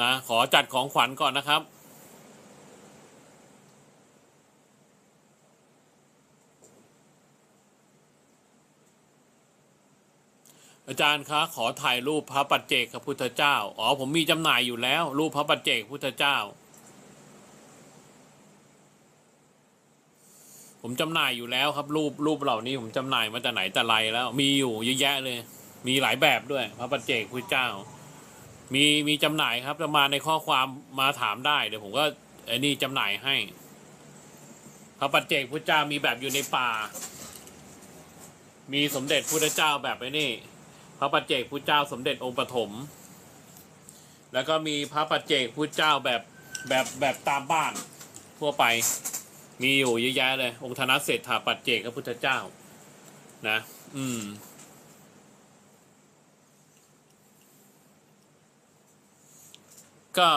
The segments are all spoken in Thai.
นะขอจัดของขวัญก่อนนะครับ อาจารย์คะขอถ่ายรูปพระปัจเจกพระพุทธเจ้า อ๋อผมมีจำหน่ายอยู่แล้ว รูปพระปัจเจกพุทธเจ้า ผมจำหน่ายอยู่แล้วครับรูปรูปเหล่านี้ผมจำหน่ายมาแต่ไหนแต่ไรแล้ว มีอยู่เยอะแยะเลย มีหลายแบบด้วย พระปัจเจกพุทธเจ้า มีมีจำหน่ายครับจะมาในข้อความมาถามได้ เดี๋ยวผมก็ไอ้นี่จำหน่ายให้พระปัจเจกพุทธเจ้ามีแบบอยู่ในป่า มีสมเด็จพุทธเจ้าแบบไอ้นี่พระปัจเจกพุทธเจ้าสมเด็จองค์ปฐมแล้วก็มีพระปัจเจกพุทธเจ้าแบบแบบแบบตามบ้านทั่วไป มีอยู่เยอะแยะเลย องค์ธนเศรษฐาปัจเจกพระพุทธเจ้า นะ อืม ก็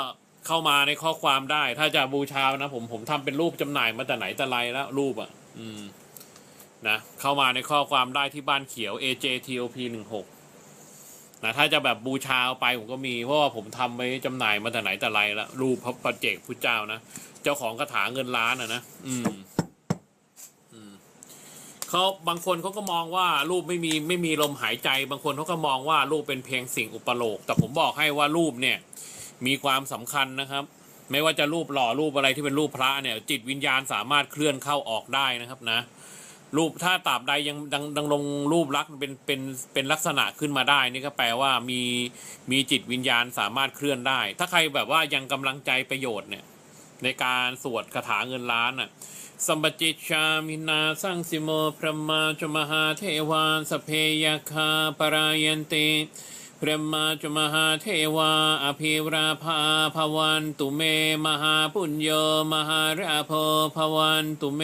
เข้ามาในข้อความได้ ถ้าจะบูชานะผมผมทำเป็นรูปจำหน่ายมาแต่ไหนแต่ไรแล้วรูปอะ อืมนะเข้ามาในข้อความได้ที่บ้านเขียว AJTOP หนึ่งหกนะถ้าจะแบบบูชาเอาไปผมก็มี เพราะว่าผมทำไว้จำหน่ายมาแต่ไหนแต่ไรแล้วรูปพระปัจเจกพุทธเจ้านะเจ้าของคาถาเงินล้านอะนะอืมเขาบางคนเขาก็มองว่ารูปไม่มีไม่มีลมหายใจ บางคนเขาก็มองว่ารูปเป็นเพียงสิ่งอุปโลก แต่ผมบอกให้ว่ารูปเนี่ย มีความสำคัญนะครับ ไม่ว่าจะรูปหล่อรูปอะไรที่เป็นรูปพระเนี่ย จิตวิญญาณสามารถเคลื่อนเข้าออกได้นะครับนะ รูปถ้าตราบใดยังดังดังลงรูปลักษณ์เป็นเป็นเป็นลักษณะขึ้นมาได้ นี่ก็แปลว่ามีมีจิตวิญญาณสามารถเคลื่อนได้ ถ้าใครแบบว่ายังกำลังใจประโยชน์เนี่ย ในการสวดคาถาเงินล้านน่ะสัมปจิตชามินาสังสิโมพระมาจมหาเทวานสพเพยคาปรายันติ พระมาจุมหาเทวา อภิราภาภวันตุเม มหาปุญโยมหาราโพภวันตุเม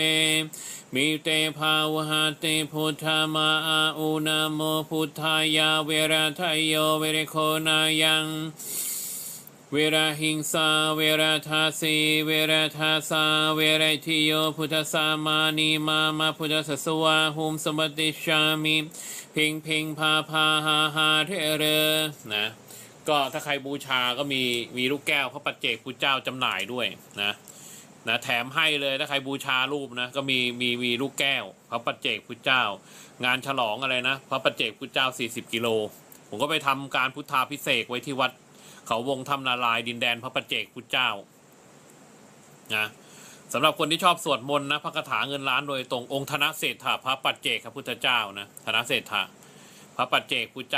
มิเตภาวหาเตพุทธมาอาอุนาโมพุทธายาเวรทายโยเวรโคนายัง วราหิงสาเวราทาสีเวราทาสาเวราทิโยพุทธสามานีมามาพุทธสสวาหุมสมบัติชามิพิงพิงพาพาหาหาเทเรนะก็ถ้าใครบูชาก็มีมีลูกแก้วพระปัจเจกพุทธเจ้าจำหน่ายด้วยนะนะแถมให้เลยถ้าใครบูชารูปนะก็มีมีมีลูกแก้ว พระปัจเจกพุทธเจ้า งานฉลองอะไรนะ พระปัจเจกพุทธเจ้า 40 กิโล ผมก็ไปทำการพุทธาพิเศษไว้ที่วัด เขาวงทำนาลายดินแดนพระปัจเจกพุทธเจ้านะสำหรับคนที่ชอบสวดมนต์นะพระคาถาเงินล้านโดยตรงองค์ธนเศรษฐาพระปัจเจกพระพุทธเจ้านะธนเศรษฐาพระปัจเจกพุทธเจ้า